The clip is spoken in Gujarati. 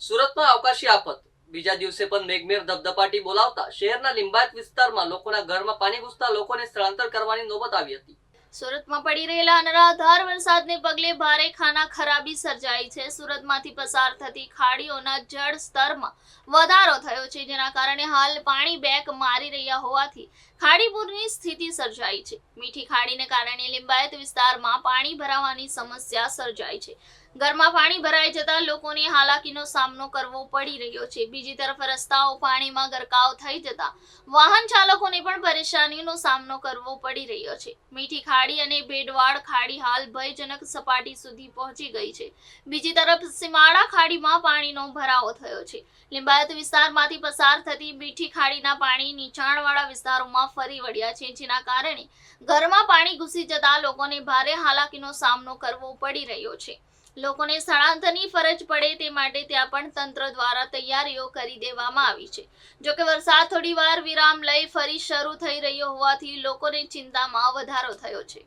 સુરતમાં અવકાશી આફત. બીજા દિવસે પણ મેઘમેર ધબધપાટી બોલાવતા શહેરના લિંબાયત વિસ્તારમાં લોકોના ઘરમાં પાણી ઘૂસતા લોકોને સ્થળાંતર કરવાની નોબત આવી હતી. સુરતમાં પડી રહેલા અનરાધાર વરસાદને પગલે ભારે ખાના ખરાબી સર્જાઈ છે. સુરતમાંથી પસાર થતી ખાડીઓના જળ સ્તરમાં વધારો થયો છે, જેના કારણે હાલ પાણી બેક મારી રહ્યા હોવાથી ખાડીપુરની સ્થિતિ સર્જાઈ છે. મીઠી ખાડીને કારણે લિંબાયત વિસ્તારમાં પાણી ભરાવાની સમસ્યા સર્જાઈ છે. ઘરમાં પાણી ભરાઈ જતા લોકોને હાલાકીનો સામનો કરવો પડી રહ્યો છે. બીજી તરફ રસ્તાઓ પાણીમાં ગરકાવ થઈ જતા વાહન ચાલકોને પણ પરેશાનીનો સામનો કરવો પડી રહ્યો છે. મીઠી ખાડી અને ભેડવાડ ખાડી હાલ ભયજનક સપાટી સુધી પહોંચી ગઈ છે. બીજી તરફ સીમાડા ખાડીમાં પાણીનો ભરાવો થયો છે. લિંબાયત વિસ્તારમાંથી પસાર થતી મીઠી ખાડીના પાણી નીચાણવાળા વિસ્તારોમાં ફરી વળ્યા છે, જેના કારણે ઘરમાં પાણી ઘૂસી જતા લોકોને ભારે હાલાકીનો સામનો કરવો પડી રહ્યો છે. લોકોને સ્થળાંતરની ફરજ પડે તે માટે ત્યાં પણ તંત્ર દ્વારા તૈયારીઓ કરી દેવામાં આવી છે. જોકે વરસાદ થોડી વાર વિરામ લઈ ફરી શરૂ થઈ રહ્યો હોવાથી લોકોને ચિંતામાં વધારો થયો છે.